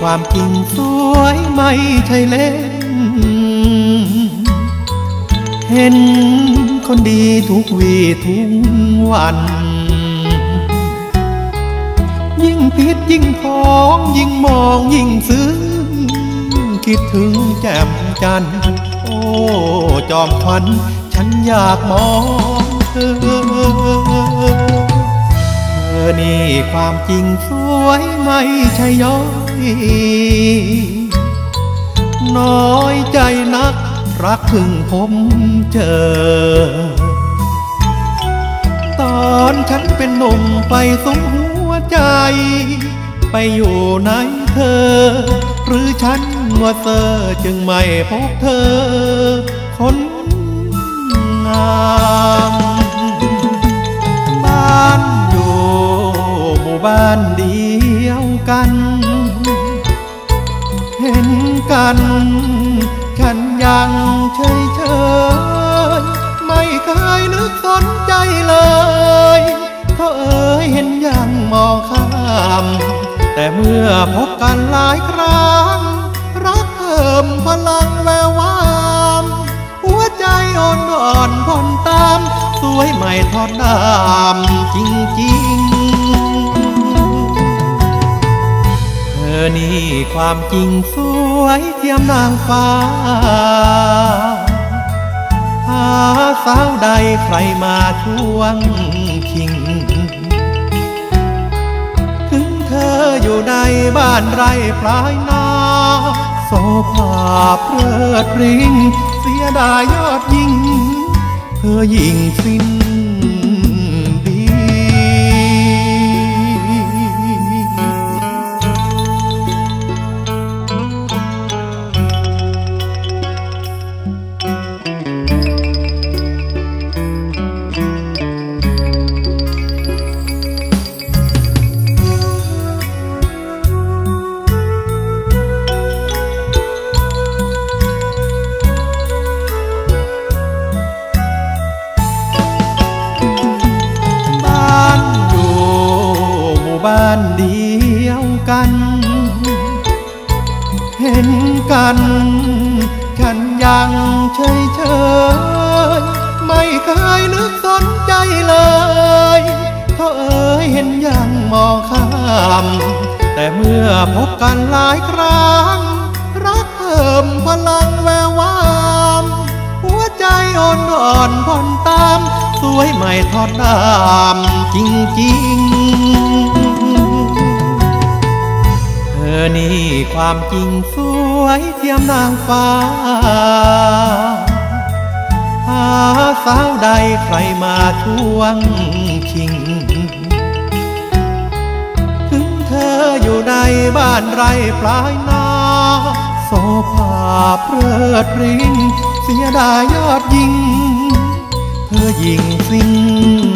ความจริงสวยไม่ใช่เล่น เห็นคนดีทุกวีทุกวัน ยิ่งผิดยิ่งพ้อง ยิ่งมองยิ่งซึ้งคิดถึงแจ่มจันทร์โอ้ จอมขวัญฉันอยากมองเธอเธอนี่ความจริงสวยไม่ใช่ย้อย น้อยใจนักรักถึงผมเจอ ตอนฉันเป็นหนุ่มไปสมหัวใจ ไปอยู่ไหนเธอ หรือฉันมัวเซอจึงไม่พบเธอ คนงาม กัน ฉันยังเฉยเฉยไม่เคยนึกสนใจเลยเพราะเอ่ยเห็นยังมองข้าม แต่เมื่อพบกันหลายครั้ง รักเพิ่มพลังแวววามหัวใจอ่อนอ่อนผ่อนตาม สวยไม่ทอดดำจริงๆ อนี่ความจริงสวยเทียมนางฟ้า หาสาวใดใครมาช่วงชิง ถึงเธออยู่ในบ้านไรปลายนาโซภาเพลิดริง เสียดายยอดยิ่ง เธอยิ่งสิ้น บ้านเดียวกัน เห็นกัน ฉันยังเฉยเฉยไม่เคยนึกสนใจเลยเพราะเอ่ยเห็นยังมองข้าม แต่เมื่อพบกันหลายครั้ง รักเพิ่มพลังแวววามหัวใจอ่อนอ่อนผ่อนตาม สวยไม่ทอดดำจริงๆ นี่ความจริงสวยเทียมนางฟ้า หาสาวใดใครมาช่วงชิง ถึงเธออยู่ในบ้านไรปลายนาโซภาเพลิดพริ้งเสียดายยอดยิง เธอยิงสิ้น